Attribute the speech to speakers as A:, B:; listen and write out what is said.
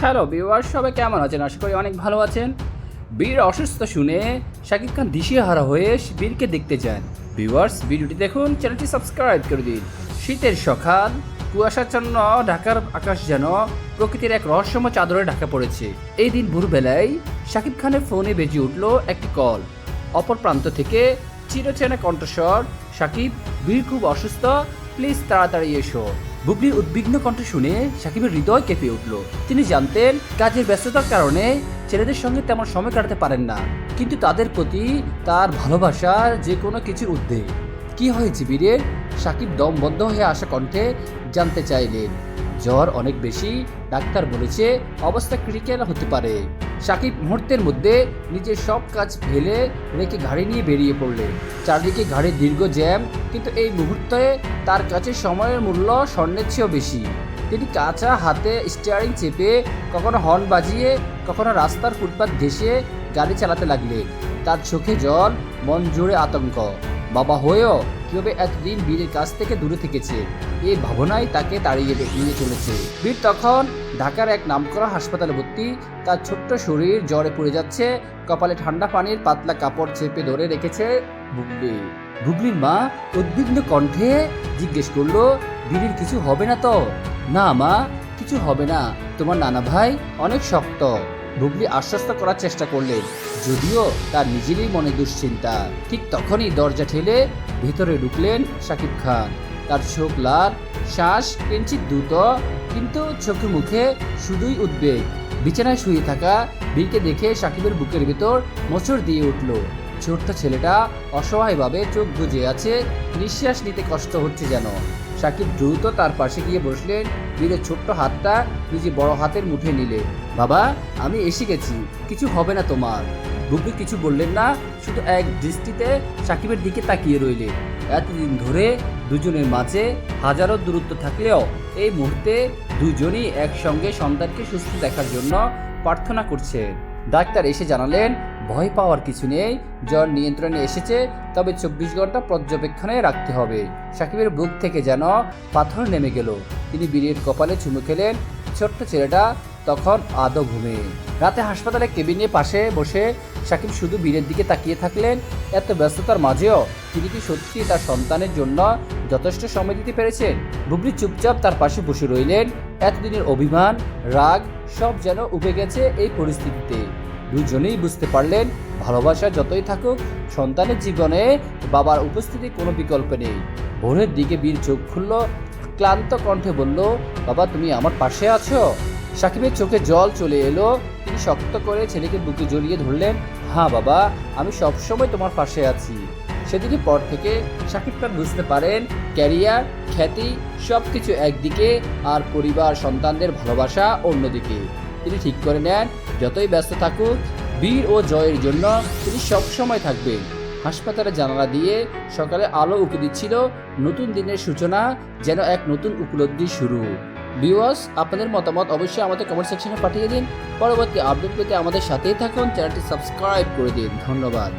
A: Hello beware সবাই কেমন আছেন? আশা করি অনেক ভালো আছেন। বীর অসুস্থ শুনে শাকিব খান দিশেহারা হয়ে বীরকে দেখতে যান। ভিউয়ার্স ভিডিওটি দেখুন চ্যানেলটি সাবস্ক্রাইব করে দিন। শীতের সকাল, কুয়াশাচ্ছন্ন ঢাকার আকাশ যেন প্রকৃতির এক রহস্যময় চাদরে ঢাকা পড়েছে। এই দিন ভোরবেলায় শাকিব খানের ফোনে বেজে উঠল একটি কল। অপর প্রান্ত থেকে চিরচেনা কণ্ঠস্বর, শাকিব, বীর খুব অসুস্থ প্লিজ তাড়াতাড়ি এসো। বুবলির উদ্বিগ্ন কণ্ঠ শুনে সাকিবের হৃদয় কেঁপে উঠল। তিনি জানতেন, কাজের ব্যস্ততার কারণে ছেলেদের সঙ্গে তেমন সময় কাটাতে পারেন না। কিন্তু তাদের প্রতি তার ভালোবাসার যে কোনো কিছুর উদ্বেগ কি হয়েছে বীরের সাকিব দমবদ্ধ হয়ে আসা কণ্ঠে জানতে চাইলেন, জ্বর অনেক বেশি, ডাক্তার বলেছে অবস্থা ক্রিটিক্যাল হতে পারে। সাকিব মুহূর্তের মধ্যে নিজের সব কাজ ফেলে রেখে গাড়ি নিয়ে বেরিয়ে পড়লেন চারদিকে গাড়ির দীর্ঘ জ্যাম, কিন্তু এই মুহূর্তে তার কাছে সময়ের মূল্য স্বর্ণের চেয়েও বেশি। তিনি কাঁচা হাতে স্টিয়ারিং চেপে কখনো হর্ন বাজিয়ে, কখনো রাস্তার ফুটপাত ঘেসে গাড়ি চালাতে লাগলেন তার চোখে জল, মন জুড়ে আতঙ্ক। বাবা হয়েও কীভাবে এতদিন বীরের কাছ থেকে দূরে থেকেছে? এই ভাবনাই তাকে তাড়িয়ে নিয়ে চলেছে। বীর তখন ঢাকার এক নামকরা হাসপাতালে ভর্তি। তার ছোট্ট শরীর জ্বরে পড়ে যাচ্ছে। কপালে ঠান্ডা পানির পাতলা কাপড় চেপে ধরে রেখেছে বুবলি বুবলির মা উদ্বিগ্ন কণ্ঠে জিজ্ঞেস করল, বীরের কিছু হবে না তো? না মা, কিছু হবে না। তোমার নানা ভাই অনেক শক্ত। বুবলি আশ্বস্ত করার চেষ্টা করলেন। যদিও তার নিজেরই মনে দুশ্চিন্তা। ঠিক তখনই দরজা ঠেলে ভিতরে ঢুকলেন শাকিব খান। তার চোখ লাল, শ্বাস কিঞ্চিত দ্রুত, কিন্তু চোখে মুখে শুধুই উদ্বেগ। বিছানায় শুয়ে থাকা বীরকে দেখে সাকিবের বুকের ভেতর মোচড় দিয়ে উঠল। ছোট্ট ছেলেটা অসহায়ভাবে চোখ বুজে আছে, নিঃশ্বাস নিতে কষ্ট হচ্ছে যেন। সাকিব দ্রুত তার পাশে গিয়ে বসলেন। বীরের ছোট্ট হাতটা নিজে বড় হাতের মুঠে নিলে। বাবা, আমি এসে গেছি। কিছু হবে না তোমার। বুবলি কিছু বললেন না, শুধু এক দৃষ্টিতে সাকিবের দিকে তাকিয়ে রইলেন। এতদিন ধরে দুজনের মাঝে হাজারো দূরত্ব থাকলেও এই মুহূর্তে দুজনই একসঙ্গে সন্তানকে সুস্থ দেখার জন্য প্রার্থনা করছেন। ডাক্তার এসে জানালেন ভয় পাওয়ার কিছু নেই। জ্বর নিয়ন্ত্রণে এসেছে, তবে চব্বিশ ঘণ্টা পর্যবেক্ষণে রাখতে হবে। সাকিবের বুক থেকে যেন পাথর নেমে গেল। তিনি বীরের কপালে চুমু খেলেন, ছোট্ট ছেলেটা তখন আদৌ ঘুমে। রাতে হাসপাতালে কেবিনের পাশে বসে সাকিব শুধু বীরের দিকে তাকিয়ে থাকলেন। এত ব্যস্ততার মাঝেও তিনি কি সত্যি তার সন্তানের জন্য যথেষ্ট সময় দিতে পেরেছেন? বুবলি চুপচাপ তার পাশে বসে রইলেন। এতদিনের অভিমান, রাগ সব যেন উবে গেছে এই পরিস্থিতিতে। দুজনেই বুঝতে পারলেন, ভালোবাসা যতই থাকুক, সন্তানের জীবনে বাবার উপস্থিতি কোনো বিকল্প নেই। ভোরের দিকে বীর চোখ খুলল, ক্লান্ত কণ্ঠে বলল, বাবা, তুমি আমার পাশে আছো? সাকিবের চোখে জল চলে এলো, তিনি শক্ত করে ছেলেকে বুকে জড়িয়ে ধরলেন হ্যাঁ বাবা, আমি সবসময় তোমার পাশে আছি। সেদিনের পর থেকে সাকিব খান বুঝতে পারেন, ক্যারিয়ার, খ্যাতি সব কিছু একদিকে আর পরিবার, সন্তানদের ভালোবাসা অন্যদিকে। তিনি ঠিক করে নেন যতই ব্যস্ত থাকুক, বীর ও জয়ের জন্য তিনি সবসময় থাকবেন। হাসপাতালে জানালা দিয়ে সকালে আলো উঁকে দিচ্ছিল নতুন দিনের সূচনা, যেন এক নতুন উপলব্ধি শুরু। ভিউয়ার্স, আপনাদের মতামত অবশ্যই আমাদের কমেন্ট সেকশনে পাঠিয়ে দিন। পরবর্তী আপডেট পেতে আমাদের সাথেই থাকুন চ্যানেলটি সাবস্ক্রাইব করে দিন। ধন্যবাদ।